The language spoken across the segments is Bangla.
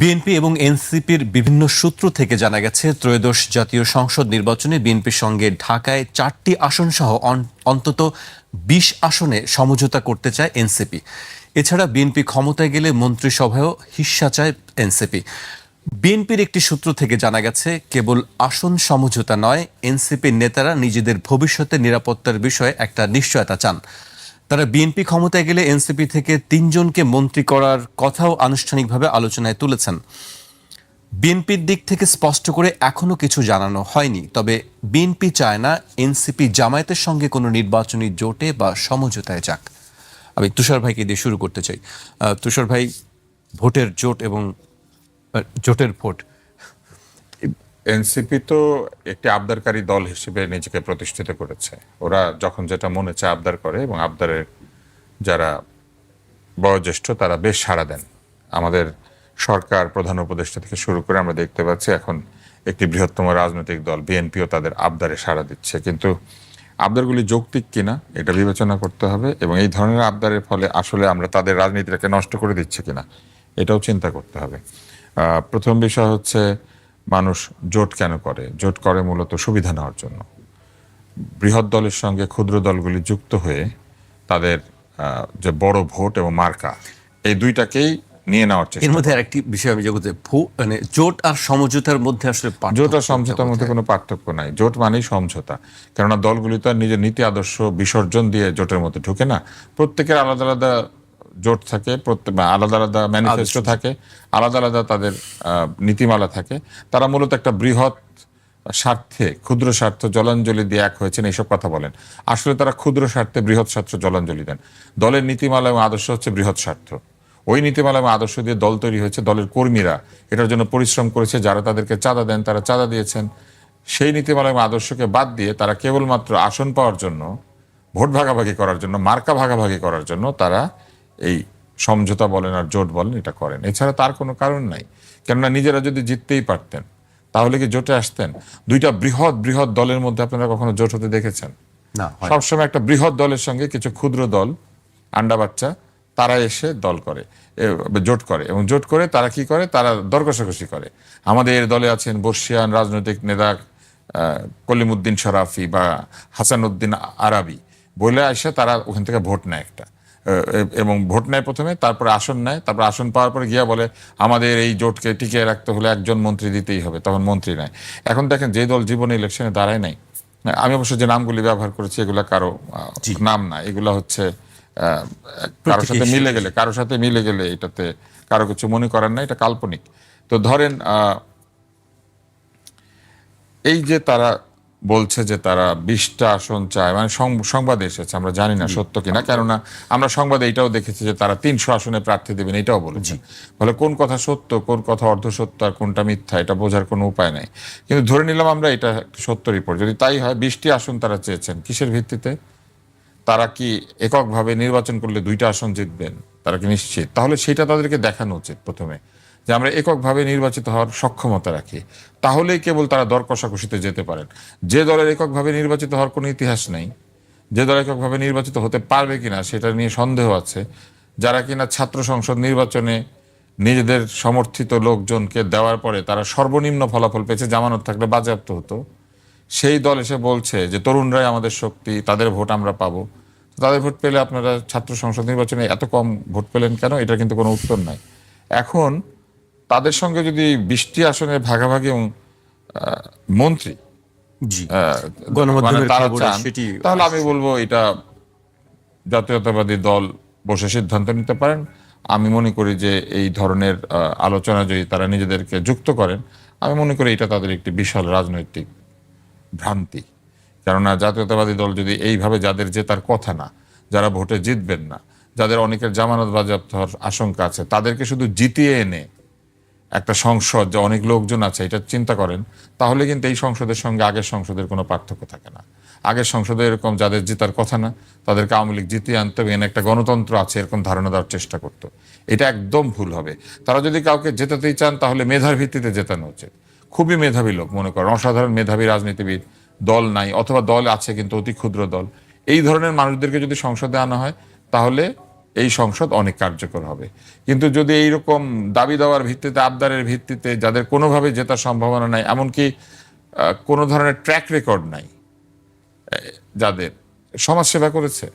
বিএনপি এবং এনসিপির বিভিন্ন সূত্র থেকে জানা গেছে, ত্রয়োদশ জাতীয় সংসদ নির্বাচনে বিএনপির সঙ্গে ঢাকায় চারটি আসন সহ অন্তত বিশ আসনে সমঝোতা করতে চায় এনসিপি। এছাড়া বিএনপি ক্ষমতায় গেলে মন্ত্রিসভায়ও হিস্সা চায় এনসিপি। বিএনপির একটি সূত্র থেকে জানা গেছে, কেবল আসন সমঝোতা নয়, এনসিপির নেতারা নিজেদের ভবিষ্যতের নিরাপত্তার বিষয়ে একটা নিশ্চয়তা চান। তারা বিএনপি ক্ষমতায় গেলে এনসিপি থেকে তিনজনকে মন্ত্রী করার কথাও আনুষ্ঠানিকভাবে আলোচনায় তুলেছেন। বিএনপির দিক থেকে স্পষ্ট করে এখনও কিছু জানানো হয়নি, তবে বিএনপি চায় না এনসিপি জামায়াতের সঙ্গে কোনো নির্বাচনী জোটে বা সমঝোতায় যাক। আমি তুষার ভাইকে দিয়ে শুরু করতে চাই। তুষার ভাই, ভোটের জোট এবং জোটের ভোট। এনসিপি তো একটি আবদারকারী দল হিসেবে নিজেকে প্রতিষ্ঠিত করেছে। ওরা যখন যেটা মনে চায় আবদার করে এবং আবদারের যারা বয়োজ্যেষ্ঠ, তারা বেশ সাড়া দেন। আমাদের সরকার প্রধান উপদেষ্টা থেকে শুরু করে আমরা দেখতে পাচ্ছি এখন একটি বৃহত্তম রাজনৈতিক দল, বিএনপিও তাদের আবদারে সাড়া দিচ্ছে। কিন্তু আবদারগুলি যৌক্তিক কিনা, এটা বিবেচনা করতে হবে এবং এই ধরনের আবদারের ফলে আসলে আমরা তাদের রাজনীতিটাকে নষ্ট করে দিচ্ছে কিনা, এটাও চিন্তা করতে হবে। প্রথম বিষয় হচ্ছে মানুষ জোট কেন করে? জোট করে মূলত সুবিধা নেওয়ার জন্য। বৃহৎ দলের সঙ্গে ক্ষুদ্র দলগুলি যুক্ত হয়ে তাদের যে বড় ভোট এবং মার্কা এই দুইটাকেই নিয়ে নেওয়ার চেষ্টা। এর মধ্যে আরেকটি বিষয় আমি জগতে মানে জোট আর সমঝোতার মধ্যে আসলে জোট আর সমঝোতার মধ্যে কোনো পার্থক্য নাই। জোট মানেই সমঝোতা। কেননা দলগুলি তো আর নিজের নীতি আদর্শ বিসর্জন দিয়ে জোটের মধ্যে ঢুকে না। প্রত্যেকের আলাদা আলাদা জোট থাকে প্রত্যেক আলাদা আলাদা ম্যানিফেস্টো থাকে আলাদা আলাদা তাদের নীতিমালা থাকে। তারা মূলত একটা বৃহৎ স্বার্থে ক্ষুদ্র স্বার্থ জলাঞ্জলি দিয়ে এক হয়েছেন এইসব কথা বলেন। আসলে তারা ক্ষুদ্র স্বার্থে বৃহৎ স্বার্থ জলাঞ্জলি দেন। দলের নীতিমালা এবং আদর্শ হচ্ছে বৃহৎ স্বার্থ। ওই নীতিমালা এবং আদর্শ দিয়ে দল তৈরি হয়েছে দলের কর্মীরা। এটার জন্য পরিশ্রম করেছে যারা তাদেরকে চাঁদা দেন তারা চাঁদা দিয়েছেন। সেই নীতিমালা এবং আদর্শকে বাদ দিয়ে তারা কেবলমাত্র আসন পাওয়ার জন্য ভোট ভাগাভাগি করার জন্য মার্কা ভাগাভাগি করার জন্য তারা এই সমঝোতা বলেন আর জোট বলেন এটা করেন। এছাড়া তার কোনো কারণ নাই। কেননা নিজেরা যদি জিততেই পারতেন তাহলে কি জোটে আসতেন? দুইটা বৃহৎ বৃহৎ দলের মধ্যে আপনারা কখনো জোট হতে দেখেছেন? না সবসময় একটা বৃহৎ দলের সঙ্গে কিছু ক্ষুদ্র দল আন্ডা বাচ্চা তারা এসে দল করে জোট করে। এবং জোট করে তারা কি করে? তারা দর কষাকষি করে। আমাদের দলে আছেন বর্ষিয়ান রাজনৈতিক নেতা কলিমুদ্দিন শরাফি বা হাসানুদ্দিন আরাবি। বলে আসে তারা ওখান থেকে ভোট নেয় একটা। এবং ভোট নেয় প্রথমে তারপরে আসন নেয় তারপর আসন পাওয়ার পরে গিয়া বলে আমাদের এই জোটকে টিকিয়ে রাখতে হলে একজন মন্ত্রী দিতেই হবে। তখন মন্ত্রী নেয়। এখন দেখেন যে দল জীবনে ইলেকশনে দাঁড়ায় নাই আমি অবশ্য যে নামগুলি ব্যবহার করেছি এগুলা কারও নাম না। এগুলা হচ্ছে আহ, কারোর সাথে মিলে গেলে কারোর সাথে মিলে গেলে এটাতে কারও কিছু মনে করার না এটা কাল্পনিক। তো ধরেন আহ, এই যে তারা বলছে যে তারা বিশটা আসন চায়। মানে সংবাদে এসেছে আমরা জানি না সত্য কিনা। কেননা আমরা সংবাদে এটাও দেখেছি যে তারা তিনশো আসনে প্রার্থী দেবেন এটাও বলেছে। ফলে কোন কথা সত্য কোন কথা অর্ধ সত্য আর কোনটা মিথ্যা এটা বোঝার কোনো উপায় নাই। কিন্তু ধরে নিলাম আমরা এটা সত্য রিপোর্ট যদি তাই হয় বিশটি আসন তারা চেয়েছেন কিসের ভিত্তিতে? তারা কি এককভাবে নির্বাচন করলে দুইটা আসন জিতবেন? তারা কি নিশ্চিত? তাহলে সেটা তাদেরকে দেখানো উচিত প্রথমে। যে আমরা এককভাবে নির্বাচিত হওয়ার সক্ষমতা রাখি, তাহলেই কেবল তারা দর কষাকষিতে যেতে পারেন। যে দলের এককভাবে নির্বাচিত হওয়ার কোনো ইতিহাস নেই, যে দল এককভাবে নির্বাচিত হতে পারবে কিনা সেটা নিয়ে সন্দেহ আছে, যারা কিনা ছাত্র সংসদ নির্বাচনে নিজেদের সমর্থিত লোকজনকে দেওয়ার পরে তারা সর্বনিম্ন ফলাফল পেয়েছে, জামানত থাকলে বাজেয়াপ্ত হতো। সেই দল এসে বলছে যে, তরুণরাই আমাদের শক্তি, তাদের ভোট আমরা পাবো। তাদের ভোট পেলে আপনারা ছাত্র সংসদ নির্বাচনে এত কম ভোট পেলেন কেন? এটা কিন্তু কোনো উত্তর নাই। এখন তাদের সঙ্গে যদি বৃষ্টি আসনে ভাগাভাগি এবং মন্ত্রী মানে তাহলে আমি বলব এটা জাতীয়তাবাদী দল বসে সিদ্ধান্ত নিতে পারেন। আমি মনে করি যে এই ধরনের আলোচনা যদি তারা নিজেদেরকে যুক্ত করেন আমি মনে করি এটা তাদের একটি বিশাল রাজনৈতিক ভ্রান্তি। কেননা জাতীয়তাবাদী দল যদি এইভাবে যাদের জেতার কথা না যারা ভোটে জিতবেন না যাদের অনেকের জামানত বাজেয়াপ্ত হওয়ার আশঙ্কা আছে তাদেরকে শুধু জিতিয়ে এনে একটা সংসদ, যে অনেক লোকজন আছে, এটা চিন্তা করেন, তাহলে কিন্তু এই সংসদের সঙ্গে আগের সংসদের কোনো পার্থক্য থাকে না। আগের সংসদে এরকম যাদের জেতার কথা না, তাদেরকে আওয়ামী লীগ জিতিয়ে আনতে হবে একটা গণতন্ত্র আছে, এরকম ধারণা দেওয়ার চেষ্টা করতো। এটা একদম ভুল হবে। তারা যদি কাউকে জেতাতেই চান, তাহলে মেধার ভিত্তিতে জেতানো উচিত। খুবই মেধাবী লোক, মনে করেন। অসাধারণ মেধাবী রাজনীতিবিদ, দল নাই, অথবা দল আছে কিন্তু অতি ক্ষুদ্র দল। এই ধরনের মানুষদেরকে যদি সংসদে আনা হয়, তাহলে এই সংসদ অনেক কার্যকর হবে। কিন্তু যদি এইরকম দাবি দেওয়ার ভিত্তিতে, আবদারের ভিত্তিতে যাদের কোনোভাবে জেতার সম্ভাবনা নাই, এমনকি কোনো ধরনের ট্র্যাক রেকর্ড নাই যাদের সমাজসেবা করেছে,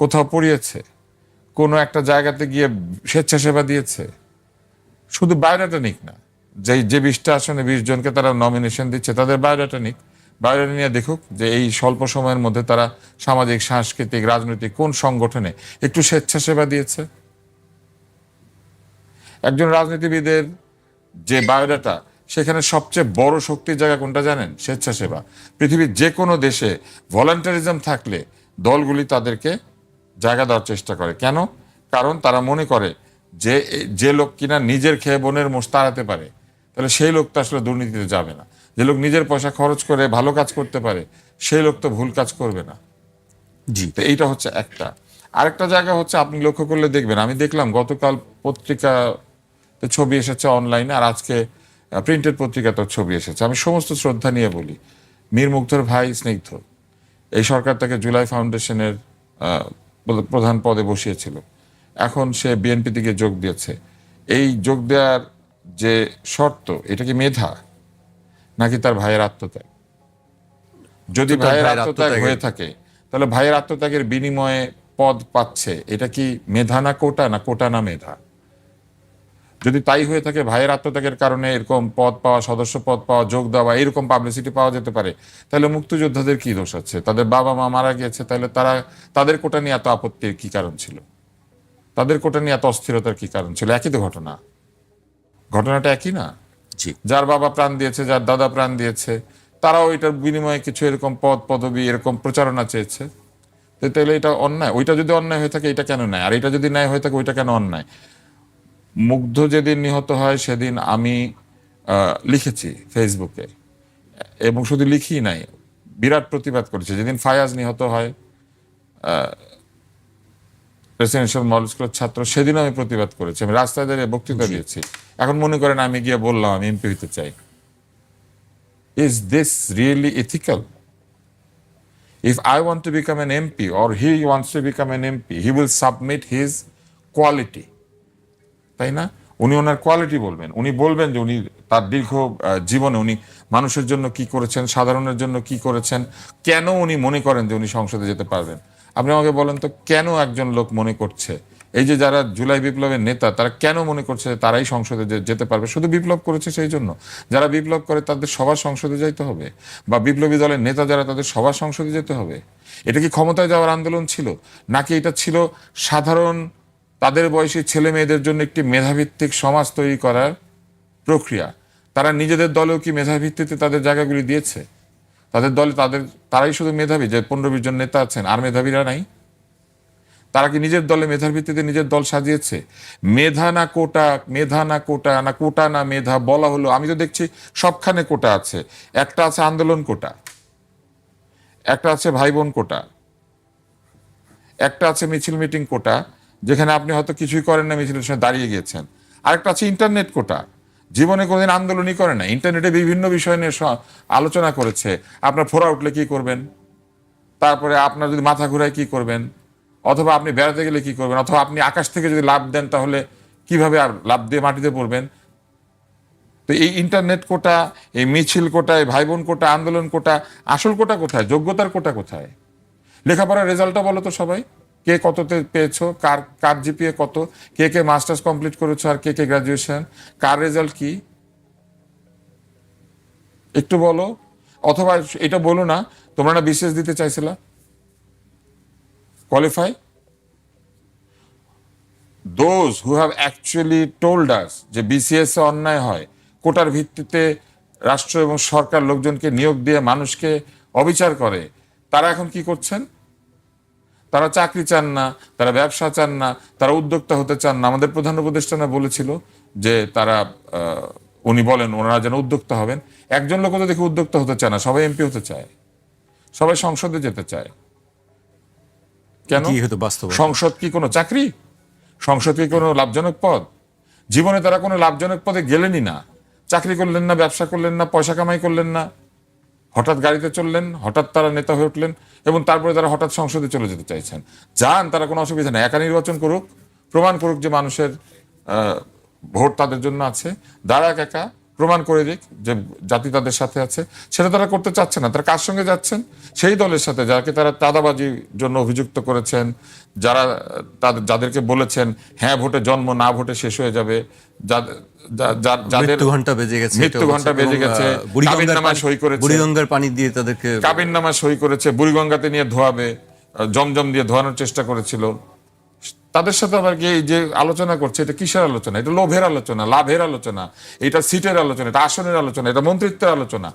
কোথাও পড়িয়েছে, কোনো একটা জায়গাতে গিয়ে স্বেচ্ছাসেবা দিয়েছে, শুধু বায়োডাটা নিক না যে যে বিশটা আসনে বিশ জনকে তারা নমিনেশন দিচ্ছে, তাদের বায়োডাটা নিক বায়োডাটা নিয়ে দেখুক যে এই স্বল্প সময়ের মধ্যে তারা সামাজিক, সাংস্কৃতিক, রাজনৈতিক কোন সংগঠনে একটু স্বেচ্ছাসেবা দিয়েছে? একজন রাজনীতিবিদের যে বায়োডাটা, সেখানে সবচেয়ে বড় শক্তির জায়গা কোনটা জানেন? স্বেচ্ছাসেবা। পৃথিবীর যে কোনো দেশে ভলান্টারিজম থাকলে দলগুলি তাদেরকে জায়গা দেওয়ার চেষ্টা করে। কেন? কারণ তারা মনে করে যে যে লোক কিনা নিজের খেয়ে বোনের মোষ তাড়াতে পারে, তাহলে সেই লোক তো আসলে দুর্নীতিতে যাবে না। যে লোক নিজের পয়সা খরচ করে ভালো কাজ করতে পারে সেই লোক তো ভুল কাজ করবে না। জি। তো এইটা হচ্ছে একটা। আরেকটা জায়গা হচ্ছে আপনি লক্ষ্য করলে দেখবেন আমি দেখলাম গতকাল পত্রিকাতে ছবি এসেছে অনলাইনে আর আজকে প্রিন্টেড পত্রিকাতেও ছবি এসেছে। আমি সমস্ত শ্রদ্ধা নিয়ে বলি মীর মুগ্ধর ভাই স্নিগ্ধ এই সরকার তাকে জুলাই ফাউন্ডেশনের প্রধান পদে বসিয়েছিল। এখন সে বিএনপি থেকে যোগ দিয়েছে। এই যোগ দেওয়ার যে শর্ত এটা কি মেধা? নাকি তার ভাইয়ের আত্মত্যাগ? যদি ভাইয়ের আত্মত্যাগ হয়ে থাকে তাহলে ভাইয়ের আত্মত্যাগের বিনিময়ে পদ পাচ্ছে। এটা কি মেধা না কোটা না কোটা না মেধা? যদি তাই হয়ে থাকে ভাইয়ের আত্মত্যাগের কারণে এরকম পদ পাওয়া সদস্য পদ পাওয়া যোগ দেওয়া এরকম পাবলিসিটি পাওয়া যেতে পারে তাহলে মুক্তিযোদ্ধাদের কি দোষ আছে? তাদের বাবা মা মারা গিয়েছে তাহলে তারা তাদের কোটা নিয়ে এত আপত্তির কি কারণ ছিল? তাদের কোটা নিয়ে এত অস্থিরতার কি কারণ ছিল? একই তো ঘটনা। ঘটনাটা একই না? যার বাবা প্রাণ দিয়েছে, যার দাদা প্রাণ দিয়েছে, তারাও এটার বিনিময়ে কিছু এরকম পদ পদবি, এরকম প্রচারণা চেয়েছে। তাহলে এটা অন্যায়? ওইটা যদি অন্যায় হয়ে থাকে, এটা কেন নেয় আর এটা যদি ন্যায় হয়ে থাকে, ওইটা কেন অন্যায়? মুগ্ধ যেদিন নিহত হয়, সেদিন আমি লিখেছি ফেসবুকে এবং শুধু লিখি নাই, বিরাট প্রতিবাদ করেছি। যেদিন ফায়াজ নিহত হয় রেসিডেন্সিয়াল মডেল স্কুলের ছাত্র সেদিনও আমি প্রতিবাদ করেছি আমি রাস্তায় দাঁড়িয়ে বক্তৃতা দিয়েছি। এখন মনে করেন আমি গিয়ে বললাম আমি এমপি হতে চাই। Is this really ethical if I want to become an MP or he wants to become an MP, he will submit his quality. তাই না? উনি ওনার কোয়ালিটি বলবেন। উনি বলবেন যে উনি তার দীর্ঘ জীবনে উনি মানুষের জন্য কি করেছেন সাধারণের জন্য কি করেছেন কেন উনি মনে করেন যে উনি সংসদে যেতে পারবেন? আপনি আমাকে বলেন তো কেন একজন লোক মনে করছে? এই যে যারা জুলাই বিপ্লবের নেতা, তারা কেন মনে করছে তারাই সংসদে যেতে পারবে? শুধু বিপ্লব করেছে সেই জন্য। যারা বিপ্লব করে তাদের সবার সংসদে যাইতে হবে। বা বিপ্লবী দলের নেতা যারা, তাদের সবার সংসদে যেতে হবে। এটা কি ক্ষমতায় যাওয়ার আন্দোলন ছিল? নাকি এটা ছিল সাধারণ তাদের বয়সী ছেলে মেয়েদের জন্য একটি মেধাভিত্তিক সমাজ তৈরি করার প্রক্রিয়া? তারা নিজেদের দলেও কি মেধাভিত্তিতে তাদের জায়গাগুলি দিয়েছে? তাদের দলে, তাদের, তারাই শুধু মেধাবী যে পনেরো বিশ জন নেতা আছেন, আর মেধাবীরা নাই। তারা কি নিজের দলে মেধার ভিত্তিতে নিজের দল সাজিয়েছে? মেধা না কোটা, মেধা না কোটা না কোটা না মেধা বলা হলো। আমি তো দেখছি সবখানে কোটা আছে। একটা আছে আন্দোলন কোটা, একটা আছে ভাই বোন কোটা, একটা আছে মিছিল মিটিং কোটা, যেখানে আপনি হয়তো কিছুই করেন না মিছিলের সময় দাঁড়িয়ে গিয়েছেন। আরেকটা আছে ইন্টারনেট কোটা জীবনে কোনোদিন আন্দোলনই করে না। ইন্টারনেটে বিভিন্ন বিষয় নিয়ে আলোচনা করেছে। আপনার ফোরা উঠলে কি করবেন? তারপরে আপনার যদি মাথা ঘুরায় কি করবেন? অথবা আপনি বেড়াতে গেলে কি করবেন? অথবা আপনি আকাশ থেকে যদি লাভ দেন, তাহলে কীভাবে আর লাভ দিয়ে মাটিতে পড়বেন? তো এই ইন্টারনেট কোটা, এই মিছিল কোটা, এই ভাই বোন কোটা, আন্দোলন কোটা, আসল কোটা কোথায়? যোগ্যতার কোটা কোথায়? লেখাপড়ার রেজাল্টটা বলো তো সবাই। কে কততে পেয়েছ? কার কার জিপিএ কত? কে কে মাস্টার্স কমপ্লিট করেছ আর কে কে গ্রাজুয়েশন? কার রেজাল্ট কি? একটু বলো। অথবা এটা বলো না, তোমরা না বিশেষ দিতে চাইছিলা? Qualify those who have actually told us যে বিসিএস এ অন্যায় হয়, কোটার ভিত্তিতে রাষ্ট্র এবং সরকার লোকজনকে নিয়োগ দিয়ে মানুষকে অবিচার করে, তারা এখন কি করছেন? তারা চাকরি চান না তারা ব্যবসা চান না তারা উদ্যোক্তা হতে চান না। আমাদের প্রধান উপদেষ্টা না বলেছিল যে তারা উনি বলেন ওনারা যেন উদ্যোক্তা হবেন। একজন লোক তো দেখে উদ্যোক্তা হতে চায় না সবাই এমপি হতে চায়। সবাই সংসদে যেতে চায়। কেন? কি হতো বাস্তব সংসদ কি কোনো চাকরি? সংসদ কি কোনো লাভজনক পদ? জীবনে তারা কোনো লাভজনক পদে গেলেনই না। চাকরি করলেন না ব্যবসা করলেন না পয়সা কামাই করলেন না। হঠাৎ গাড়িতে চললেন, হঠাৎ তারা নেতা হয়ে উঠলেন এবং তারপরে তারা হঠাৎ সংসদে চলে যেতে চাইছেন। যান, তারা কোনো অসুবিধা নেই, একা নির্বাচন করুক, প্রমাণ করুক যে মানুষের ভোট তাদের জন্য আছে, দাঁড়াক একা প্রমাণ করে দিক যে জাতি তাদের সাথে আছে। সেটা তারা করতে চাচ্ছে না। তারা কার সঙ্গে যাচ্ছেন? সেই দলের সাথে যাকে তারা চাঁদাবাজির জন্য অভিযুক্ত করেছেন যারা তাদের যাদেরকে বলেছেন হ্যাঁ ভোটে জন্ম না ভোটে শেষ হয়ে যাবে। যাদের- যা- যা- যাদের মৃত্যু ঘণ্টা বেজে গেছে মৃত্যু ঘণ্টা বেজে গেছে, আহ, বুড়িগঙ্গার কাবিননামা সই করেছে। বুড়িগঙ্গার পানি দিয়ে তাদেরকে কাবিন নামা সই করেছে। বুড়িগঙ্গাতে নিয়ে ধোয়াবে জমজম দিয়ে ধোয়ানোর চেষ্টা করেছিল। তাদের সাথে আবার কি যে আলোচনা করছে, এটা কিসের আলোচনা? এটা লোভের আলোচনা, লাভের আলোচনা, এটা সিটের আলোচনা, এটা আসনের আলোচনা, এটা মন্ত্রিত্বের আলোচনা।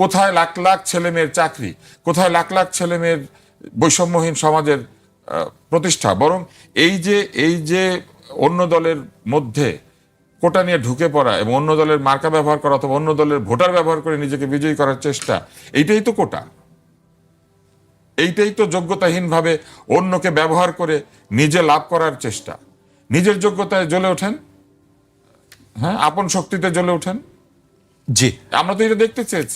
কোথায় লাখ লাখ ছেলে মেয়ের চাকরি? কোথায় লাখ লাখ ছেলে মেয়ের বৈষম্যহীন সমাজের প্রতিষ্ঠা? বরং এই যে এই যে অন্য দলের মধ্যে কোটা নিয়ে ঢুকে পড়া এবং অন্য দলের মার্কা ব্যবহার করা অথবা অন্য দলের ভোটার ব্যবহার করে নিজেকে বিজয়ী করার চেষ্টা, এইটাই তো কোটা। এইটাই তো যোগ্যতাহীনভাবে অন্যকে ব্যবহার করে নিজে লাভ করার চেষ্টা। নিজের যোগ্যতায় জ্বলে ওঠেন? হ্যাঁ আপন শক্তিতে জ্বলে ওঠেন? জি। আমরা তো এটা দেখতে চেয়েছি।